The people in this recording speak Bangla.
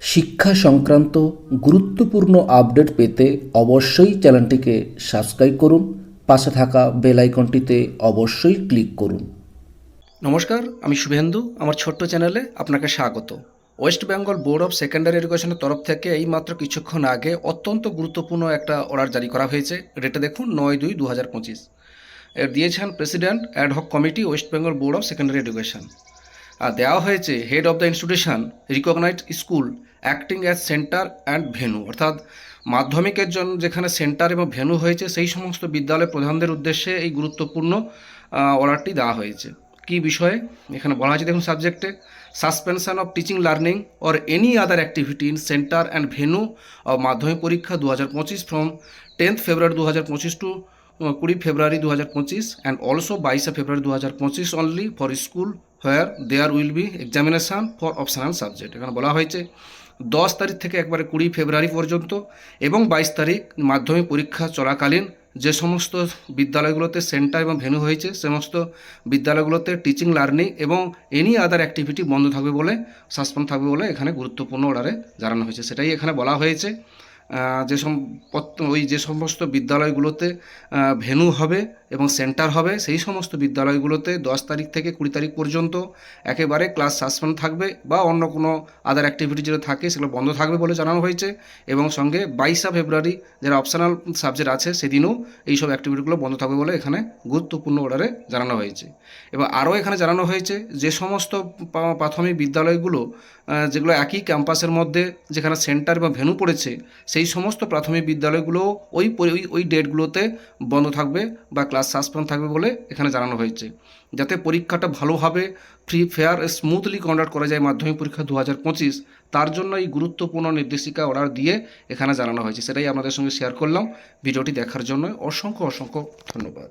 শিক্ষা সংক্রান্ত গুরুত্বপূর্ণ আপডেট পেতে অবশ্যই চ্যানেলটিকে সাবস্ক্রাইব করুন, পাশে থাকা বেল আইকনটিতে অবশ্যই ক্লিক করুন। নমস্কার, আমি শুভেন্দু, আমার ছোট্ট চ্যানেলে আপনাকে স্বাগত। West Bengal board of secondary এডুকেশনের তরফ থেকে এই মাত্র কিছুক্ষণ আগে অত্যন্ত গুরুত্বপূর্ণ একটা অর্ডার জারি করা হয়েছে। ডেটে দেখুন নয় দুই দু হাজার পঁচিশ। দিয়েছেন president ad hoc committee West Bengal board of secondary education. দেওয়া হয়েছে head of the institution recognised school acting as centre and venue অর্থাৎ মাধ্যমিকের জন্য যেখানে সেন্টার এবং ভেনু হয়েছে, সেই সমস্ত বিদ্যালয় প্রধানদের উদ্দেশ্যে এই গুরুত্বপূর্ণ অর্ডারটি দেওয়া হয়েছে। কি বিষয়ে? এখানে বলা হয়েছে, দেখুন সাবজেক্টে suspension of teaching learning or any other activity in centre and venue of Madhyamik পরীক্ষা দু হাজার পঁচিশ ফ্রম টেন্থ ফেব্রুয়ারি দু হাজার পঁচিশ টু কুড়ি ফেব্রুয়ারি দু হাজার পঁচিশ অ্যান্ড অলসো বাইশে ফেব্রুয়ারি দু হাজার পঁচিশ only for school where there will be examination for optional subject এখানে বলা হয়েছে দশ তারিখ থেকে একবারে কুড়ি ফেব্রুয়ারি পর্যন্ত এবং বাইশ তারিখ মাধ্যমিক পরীক্ষা চলাকালীন যে সমস্ত বিদ্যালয়গুলোতে সেন্টার এবং ভেনু হয়েছে, সমস্ত বিদ্যালয়গুলোতে টিচিং লার্নিং এবং এনি আদার অ্যাক্টিভিটি বন্ধ থাকবে বলে সাসপেন্ড থাকবে বলে এখানে গুরুত্বপূর্ণ অর্ডারে জানানো হয়েছে। সেটাই এখানে বলা হয়েছে যে সম ওই যে সমস্ত বিদ্যালয়গুলোতে ভেনু হবে এবং সেন্টার হবে সেই সমস্ত বিদ্যালয়গুলোতে দশ তারিখ থেকে কুড়ি তারিখ পর্যন্ত একেবারে ক্লাস সাসপেন্ড থাকবে বা অন্য কোনো আদার অ্যাক্টিভিটি যেটা থাকে সেগুলো বন্ধ থাকবে বলে জানানো হয়েছে এবং সঙ্গে বাইশা ফেব্রুয়ারি যারা অপশনাল সাবজেক্ট আছে সেদিনও এই সব অ্যাক্টিভিটিগুলো বন্ধ থাকবে বলে এখানে গুরুত্বপূর্ণ অর্ডারে জানানো হয়েছে। এবং আরও এখানে জানানো হয়েছে যে সমস্ত প্রাথমিক বিদ্যালয়গুলো যেগুলো একই ক্যাম্পাসের মধ্যে যেখানে সেন্টার বা ভেনু পড়েছে, সেই সমস্ত প্রাথমিক বিদ্যালয়গুলো ওই ওই ওই ডেটগুলোতে বন্ধ থাকবে বা ক্লাস সাসপেন্ড থাকবে বলে এখানে জানানো হয়েছে। যাতে পরীক্ষাটা ভালোভাবে ফ্রি ফেয়ার স্মুথলি কন্ডাক্ট করা যায় মাধ্যমিক পরীক্ষা দু হাজার পঁচিশ, তার জন্য এই গুরুত্বপূর্ণ নির্দেশিকা অর্ডার দিয়ে এখানে জানানো হয়েছে। সেটাই আপনাদের সঙ্গে শেয়ার করলাম। ভিডিওটি দেখার জন্য অসংখ্য অসংখ্য ধন্যবাদ।